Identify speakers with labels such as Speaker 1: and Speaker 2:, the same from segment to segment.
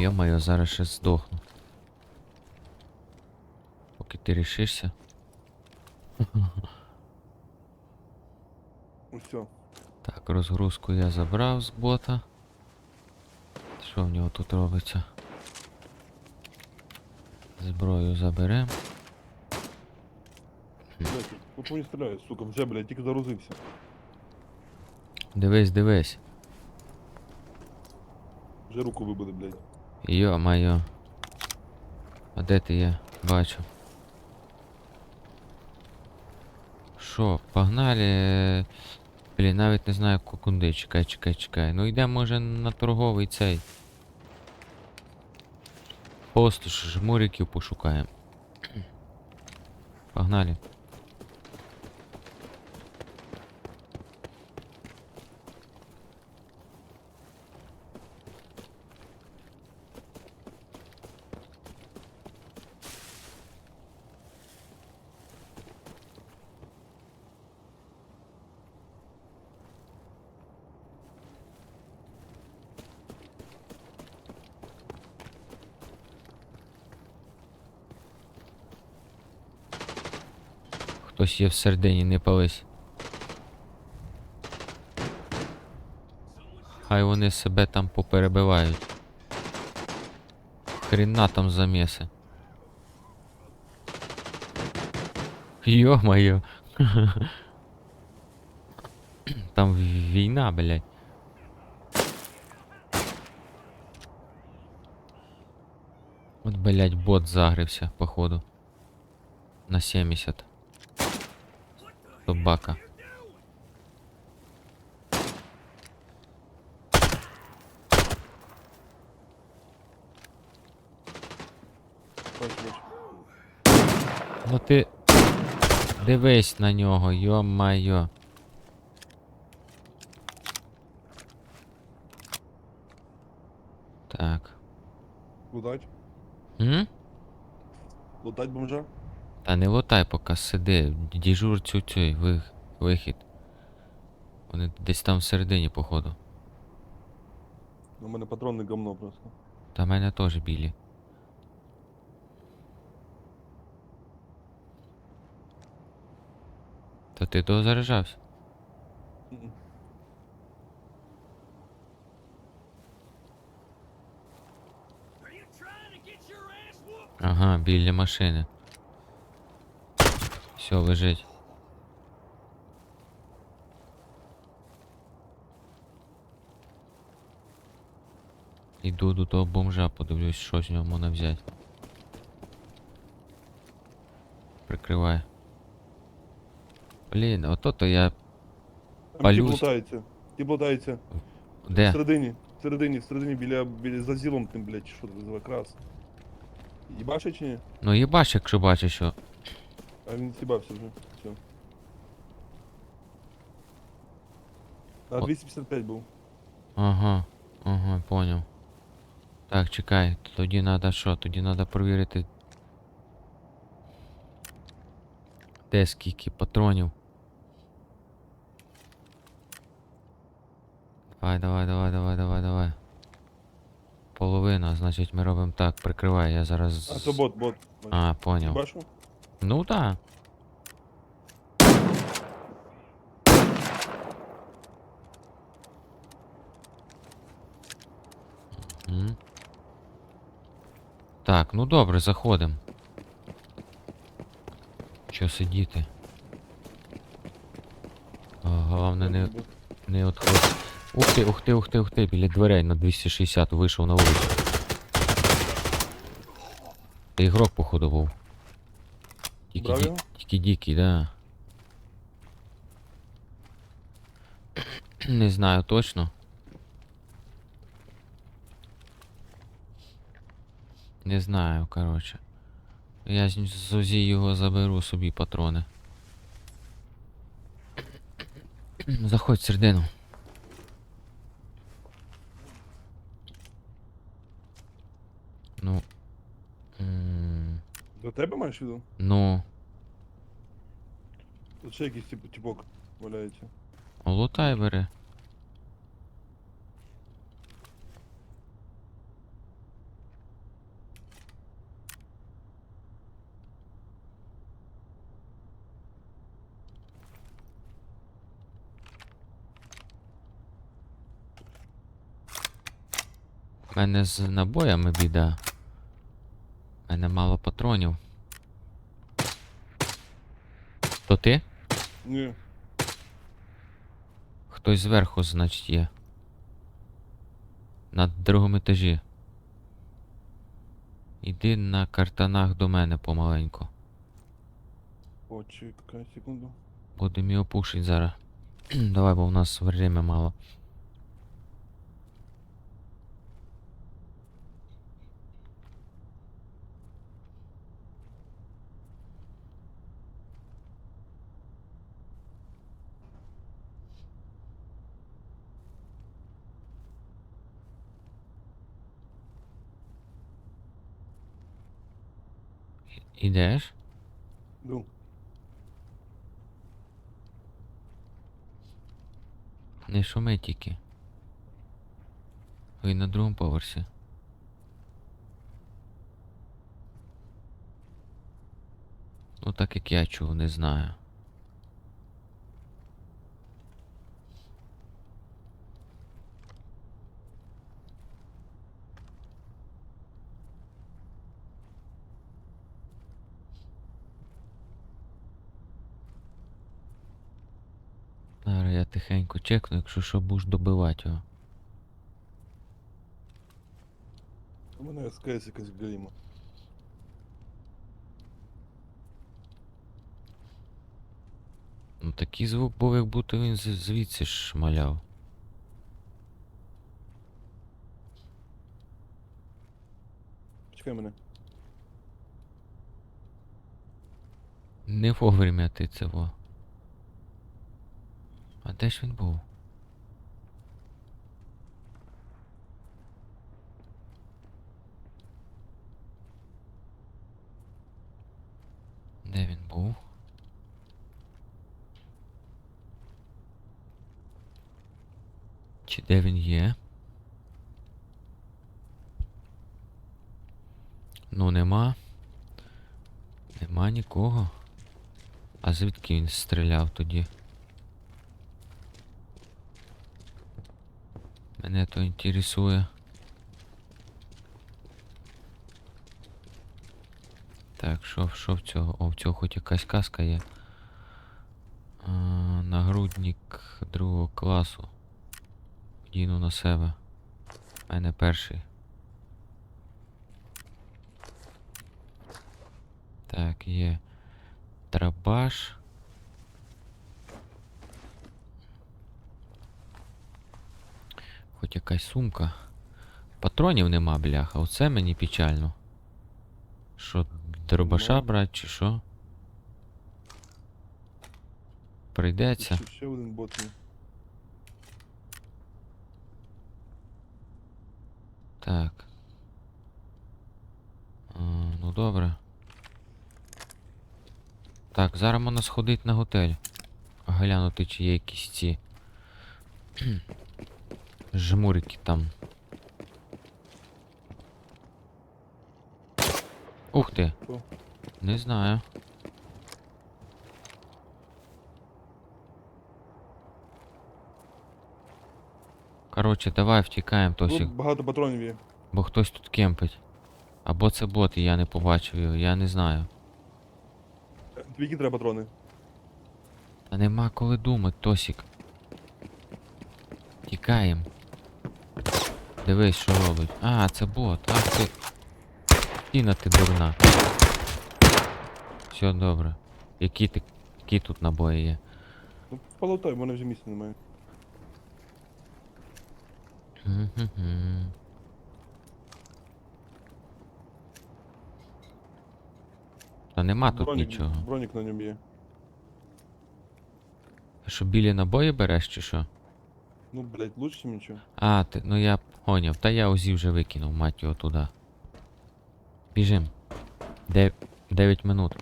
Speaker 1: Йо-моє, зараз ще здохну. Поки ти рішишся.
Speaker 2: Усьо.
Speaker 1: Так, розгрузку я забрав з бота. Що в нього тут робиться? Зброю заберем.
Speaker 2: Блять, ну по мені стріляє, сука, вже, блядь, тільки загрузився.
Speaker 1: Дивись, дивись.
Speaker 2: Вже руку вибили, блядь.
Speaker 1: Йо-моє. А де ти є? Бачу. Що, погнали. Блін, навіть не знаю ку- куди. Чекай, чекай, чекай. Ну йдемо може на торговий цей. Пост ж- жмуриків пошукаємо. Погнали. Хтось є всередині, не пались. Хай вони себе там поперебивають. Хрена там заміси. Йо-моє. Там війна, блядь. От, блядь, бот загрився, походу. На 70. Собака. Ну ти. Дивись на нього, йо-майо. Так.
Speaker 2: Лутать?
Speaker 1: М?
Speaker 2: Лутать бомжа?
Speaker 1: Та не лотай, поки сиди. Діжур цю цей вих, вихід. Вони десь там всередині, походу.
Speaker 2: У мене патронне говно просто.
Speaker 1: Та в мене теж білі. То ти дозаряджався? Ага, біля машини. Все, лежить. Іду до того бомжа, подивлюсь, що з нього можна взяти. Прикривай. Блін, ото то я.
Speaker 2: Там
Speaker 1: Палюсь.
Speaker 2: Ті лутаються. Ті лутаються.
Speaker 1: Де?
Speaker 2: Всередині. Всередині, всередині біля, біля за зілом тим, блядь, чи що це називає крас. Їбаше чи ні?
Speaker 1: Ну їбаш, якщо бачиш, що.
Speaker 2: А він з'їбався вже. Все. А 255 був.
Speaker 1: Ага, ага, понял. Так, чекай, тоді надо що? Тоді надо провірити. Де скільки патронів. Давай, давай, давай, давай, давай, давай. Половина, значить ми робимо так, прикривай, я зараз.
Speaker 2: А то бот, бот.
Speaker 1: А, понял.
Speaker 2: Бачу?
Speaker 1: Ну да. Так, ну добре, заходимо. Що сидіти? Головне не, не відходь. Ух ти, ух ти, ух ти, ух ти, біля дверей на 260 вийшов на вулицю. Та ігрок, походу, був. Тільки, ді, тільки дикий, да. Не знаю точно. Не знаю, коротше. Я з з його заберу собі патрони. Заходь в середину. Ну.
Speaker 2: До тебе маєш відео?
Speaker 1: Ну.
Speaker 2: Тут ще якийсь тип- типок валяється.
Speaker 1: Лутай бери. У мене з набоями біда. У мене мало патронів. То ти?
Speaker 2: Ні.
Speaker 1: Хтось зверху, значить, є. На другому етажі. Іди на картанах до мене помаленьку.
Speaker 2: Почекай секунду.
Speaker 1: Будемо його пушить зараз. Давай, бо в нас время мало. І- Ідеш?
Speaker 2: Ну.
Speaker 1: Не шуми тільки. Ви на другому поверсі. Ну так як я чув, не знаю. Зараз я тихенько чекну, якщо що будеш добивати його.
Speaker 2: У мене СКС якась галіма.
Speaker 1: Ну такий звук був, як будто він звідси шмаляв.
Speaker 2: Чекай мене.
Speaker 1: Не вовремя ти цього. А де ж він був? Де він був? Чи де він є? Ну нема. Нема нікого. А звідки він стріляв тоді? Мене то інтересує. Так, що, що в цього? О, в цього хоч якась каска є. А, нагрудник другого класу. Вдіну на себе. У мене перший. Так, є. Трабаш. Хоч якась сумка. Патронів нема, бляха. Оце мені печально. Що, дробаша
Speaker 2: Ну.
Speaker 1: брать чи що? Прийдеться.
Speaker 2: Ще, один бот. є.
Speaker 1: Так. А, ну добре. Так, зараз можна сходити на готель. Глянути, чи є якісь ці. Жмурики там. Ух ти! Не знаю. Коротше, давай втікаємо,
Speaker 2: Тут
Speaker 1: Тосік.
Speaker 2: багато патронів є.
Speaker 1: Бо хтось тут кемпить. Або це бот, і я не побачив його, я не знаю.
Speaker 2: Які треба патрони?
Speaker 1: Та нема коли думати, Тосік. Тікаєм. Дивись, що робить. А, це бот. Ах ти. Тіна ти дурна. Все добре. Які ти. Які тут набої є?
Speaker 2: Ну, полотай, в мене вже місця немає.
Speaker 1: Та нема тут
Speaker 2: Бронік-
Speaker 1: нічого.
Speaker 2: Бронік на ньому є.
Speaker 1: А Що білі набої береш чи що?
Speaker 2: Ну, блядь, лучше, нічого.
Speaker 1: А, ти, ну я поняв. Та я узі вже викинув, мать його туди. Біжим. Де... 9 минут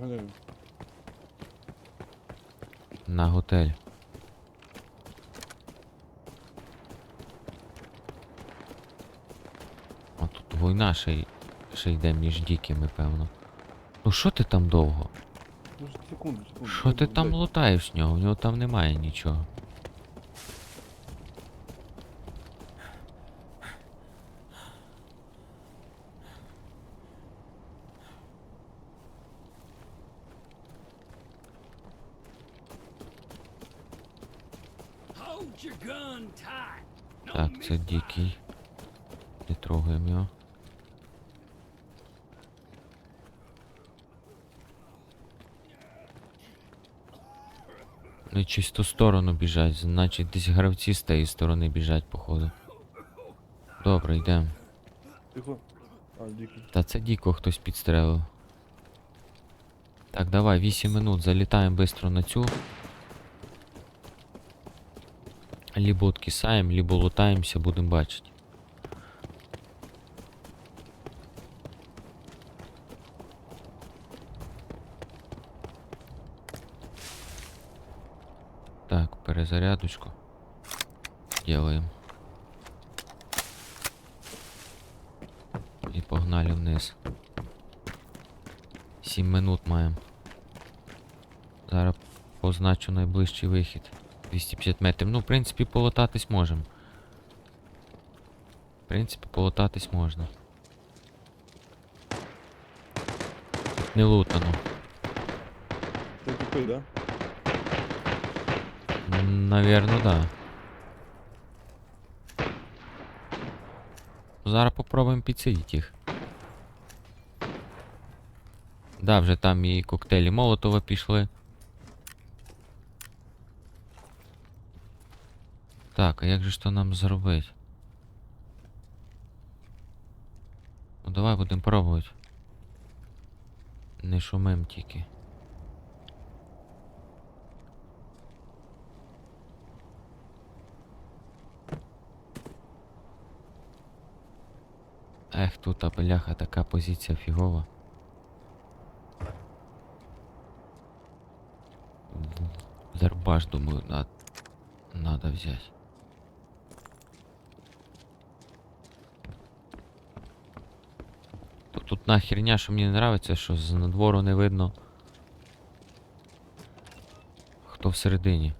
Speaker 2: Ганяю.
Speaker 1: на готель. А тут війна ще, ще йде між дікими, певно. Ну що ти там довго?
Speaker 2: Ну, секунду, секунду.
Speaker 1: Що ти там лутаєш в нього? У нього там немає нічого. Це дикий. Не трогаємо його. Ну, ту сторону біжать, значить десь гравці з тієї сторони біжать, походу. Добре, йдемо.
Speaker 2: Тихо. А, дикий.
Speaker 1: Та це діко хтось підстрелив. Так, давай, 8 минут, залітаємо быстро на цю. Либо откисаємо, либо лутаємося, будемо бачити. Так, перезарядочку. Делаем. І погнали вниз. 7 минут маємо. Зараз позначу найближчий вихід. 250 метрів. Ну, в принципі, полотатись можемо. В принципі, полотатись можна. Не лутано.
Speaker 2: Ты тупой, да?
Speaker 1: М, Навірно, да. Зараз попробуємо підсидіти їх. Да, вже там і коктейлі Молотова пішли. Так, а як же то нам зробити? Ну давай будемо пробувати. Не шумим тільки. Ех, тут а бляха така позиція фігова. Дербаш, думаю, на... надо взять. Тут херня, що мені не нравиться, що з надвору не видно. Хто всередині.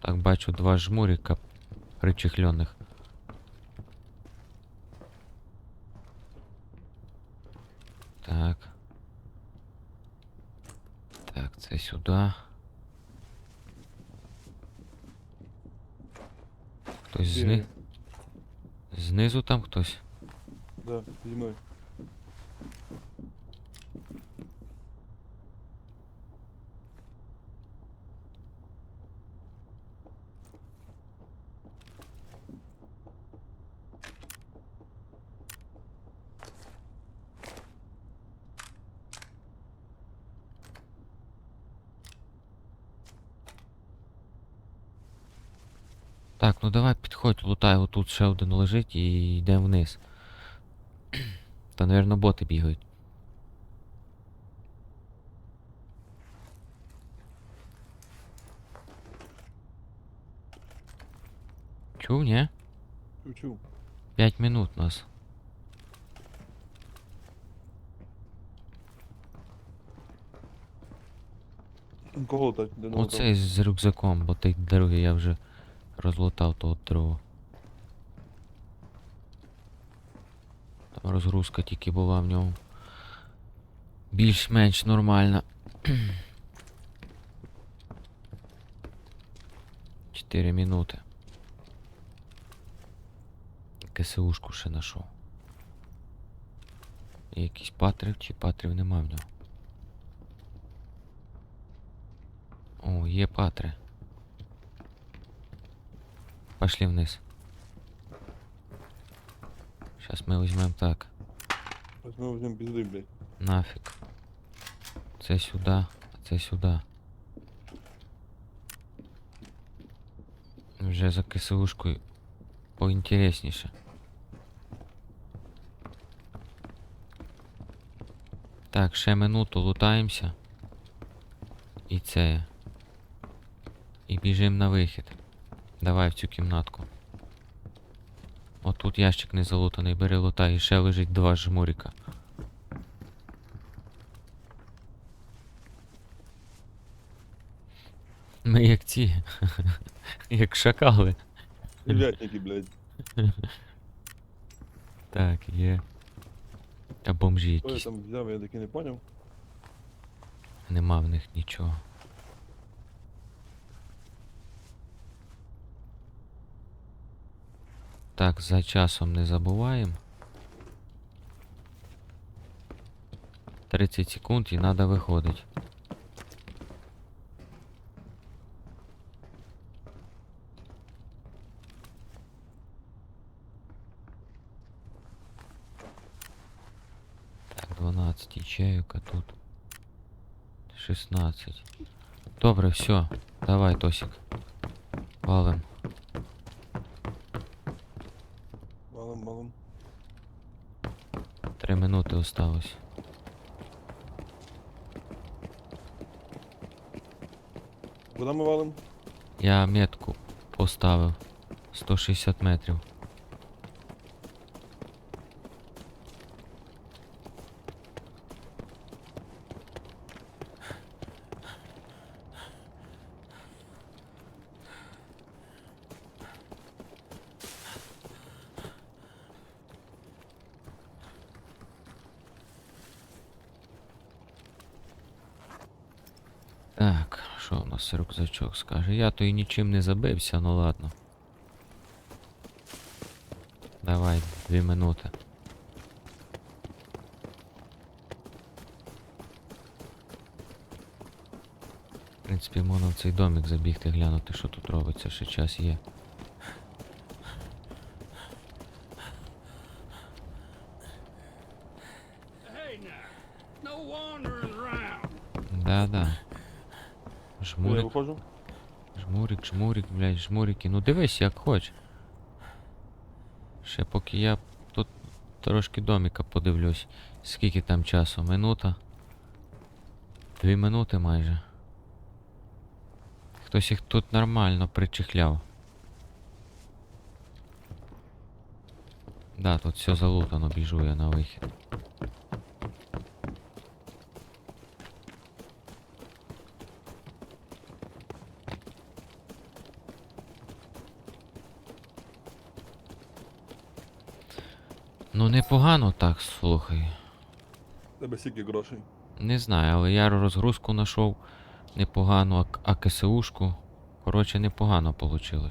Speaker 1: Так, бачу два жмуріка причехлених. Так. Так, це сюди. Хтось зни...
Speaker 2: Бегаю.
Speaker 1: Знизу там хтось.
Speaker 2: Да, зимой.
Speaker 1: Так, ну давай підходь, лутай, отут ще один лежить і йдемо вниз. Та, напевно, боти бігають. Чув, ні?
Speaker 2: Чу-чу.
Speaker 1: П'ять минут нас.
Speaker 2: Кого так?
Speaker 1: Оцей з рюкзаком, бо той другий я вже розлутав того другого. Там розгрузка тільки була в ньому. Більш-менш нормальна. Чотири минути. КСУшку ще знайшов. Якийсь патрив чи патрів нема в нього. О, є патри. Пошли вниз. Сейчас мы возьмем так.
Speaker 2: Ось ми візьмемо пізди, блядь.
Speaker 1: Нафиг. Це сюди, а це сюди. Вже за КСУшкою поінтересніше. Так, ще минуту лутаємося. І це. І біжимо на вихід. Давай в цю кімнатку. Отут ящик не залутаний, бери лутай, і ще лежить два жмуріка. Ми як ці. як шакали.
Speaker 2: Стрілятники, блядь.
Speaker 1: Так, є. А бомжі
Speaker 2: Хто я там взяв, я таки не поняв.
Speaker 1: Нема в них нічого. Так, за часом не забуваємо. 30 секунд і треба виходить. Так, 12 ячеек, а тут 16. Добре, все. Давай, Тосик. Валим. Минути осталось.
Speaker 2: Куда ми валим?
Speaker 1: Я метку поставив. 160 метрів. Так, що у нас рюкзачок скаже? Я то і нічим не забився, ну ладно. Давай, дві минути. В принципі, можна в цей домик забігти, глянути, що тут робиться, ще час є. Да-да.
Speaker 2: Виходжу.
Speaker 1: жмурик, жмурик, блядь, жмурики. Ну дивись, як хоч. Ще поки я тут трошки доміка подивлюсь. Скільки там часу? Минута? Дві минути майже. Хтось їх тут нормально причихляв. Да, тут все залутано, біжу я на вихід. Ну непогано так, слухай.
Speaker 2: Тебе скільки грошей.
Speaker 1: Не знаю, але я розгрузку знайшов непогану, а КСУшку. Коротше, непогано вийшло.